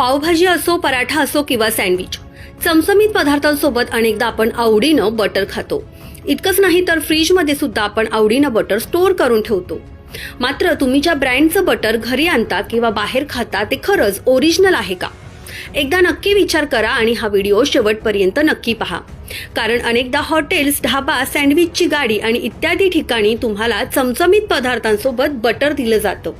पावभाजी असो पराठा असो किंवा सँडविच. चमचमीत पदार्थांसोबत अनेकदा आपण आवडीनं बटर खातो. इतकंच नाही तर फ्रीजमध्ये सुद्धा आपण आवडीनं बटर स्टोअर करून ठेवतो. मात्र तुम्ही ज्या ब्रँडचं बटर घरी आणता किंवा बाहेर खाता ते खरंच ओरिजिनल आहे का? एकदा नक्की विचार करा आणि हा व्हिडिओ शेवटपर्यंत नक्की पहा. कारण अनेकदा हॉटेल्स ढाबा सँडविचची गाडी आणि इत्यादी ठिकाणी तुम्हाला चमचमीत पदार्थांसोबत बटर दिलं जातं.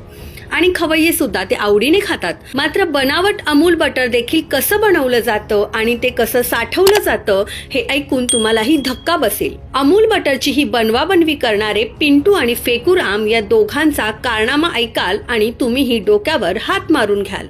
आणि खवय्ये सुद्धा ते आवडीने खातात. मात्र बनावट अमूल बटर देखील कसं बनवलं जातं आणि ते कसं साठवलं जातं हे ऐकून तुम्हालाही धक्का बसेल. अमूल बटरची ही बनवाबनवी करणारे पिंटू आणि फेकुराम या दोघांचा कारनामा ऐकाल आणि तुम्हीही डोक्यावर हात मारून घ्याल.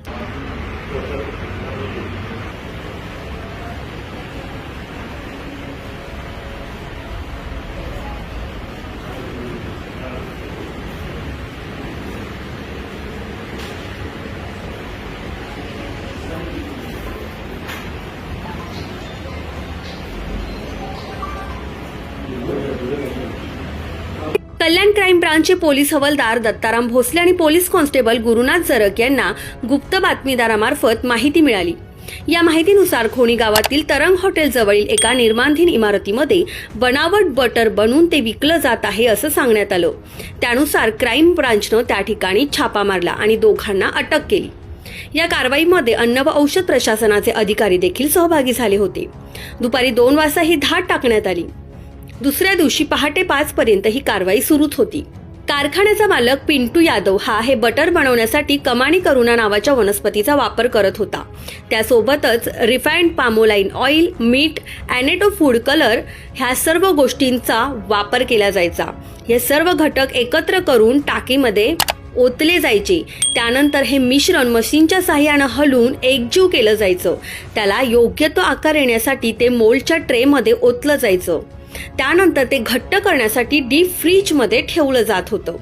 कल्याण क्राईम ब्रांचचे पोलीस हवालदार दत्ताराम भोसले आणि पोलीस कॉन्स्टेबल गुरुनाथ जरक यांना गुप्त बातमीदारामार्फत माहिती मिळाली. या माहितीनुसार खोणी गावातील तरंग हॉटेल जवळील एका निर्माणधीन इमारतीमध्ये बनावट बटर बनवून ते विकलं जात आहे असं सांगण्यात आलं. त्यानुसार क्राईम ब्रांचनं त्या ठिकाणी छापा मारला आणि दोघांना अटक केली. या कारवाईमध्ये अन्न व औषध प्रशासनाचे अधिकारी देखील सहभागी झाले होते. दुपारी दोन वाजता ही धाड टाकण्यात आली. दुसऱ्या दिवशी पहाटे पाच पर्यंत ही कारवाई सुरूच होती. कारखान्याचा मालक पिंटू यादव हा हे बटर बनवण्यासाठी कमाणी करुणा नावाच्या वनस्पतीचा वापर करत होता. त्यासोबतच रिफाईंड पामोलाईन ऑइल मीठ ॲनेटो फूड कलर ह्या सर्व गोष्टींचा वापर केला जायचा. हे सर्व घटक एकत्र करून टाकीमध्ये ओतले जायचे. त्यानंतर हे मिश्रण मशीनच्या साह्यानं हलवून एकजीव केलं जायचं. त्याला योग्य तो आकार येण्यासाठी ते मोल्डच्या ट्रेमध्ये ओतलं जायचं. त्यानंतर ते घट्ट करण्यासाठी डीप फ्रीजमध्ये ठेवलं जात होतं.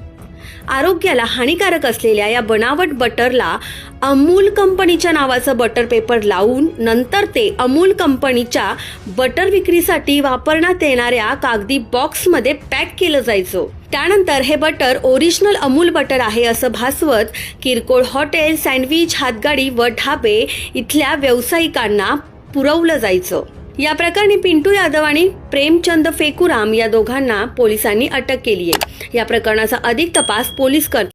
आरोग्याला हानिकारक असलेल्या या बनावट बटरला अमूल कंपनीच्या नावाचं बटर पेपर लावून नंतर ते अमूल कंपनीच्या बटर विक्रीसाठी वापरण्यात येणाऱ्या कागदी बॉक्समध्ये पॅक केलं जायचं. त्यानंतर हे बटर ओरिजिनल अमूल बटर आहे असं भासवत किरकोळ हॉटेल सँडविच हातगाडी व ढाबे इथल्या व्यावसायिकांना पुरवलं जायचं. या प्रकरणी पिंटू यादव आणि प्रेमचंद फेकुराम या दोघांना पोलिसांनी अटक केली आहे या प्रकरणाचा अधिक तपास पोलीस कर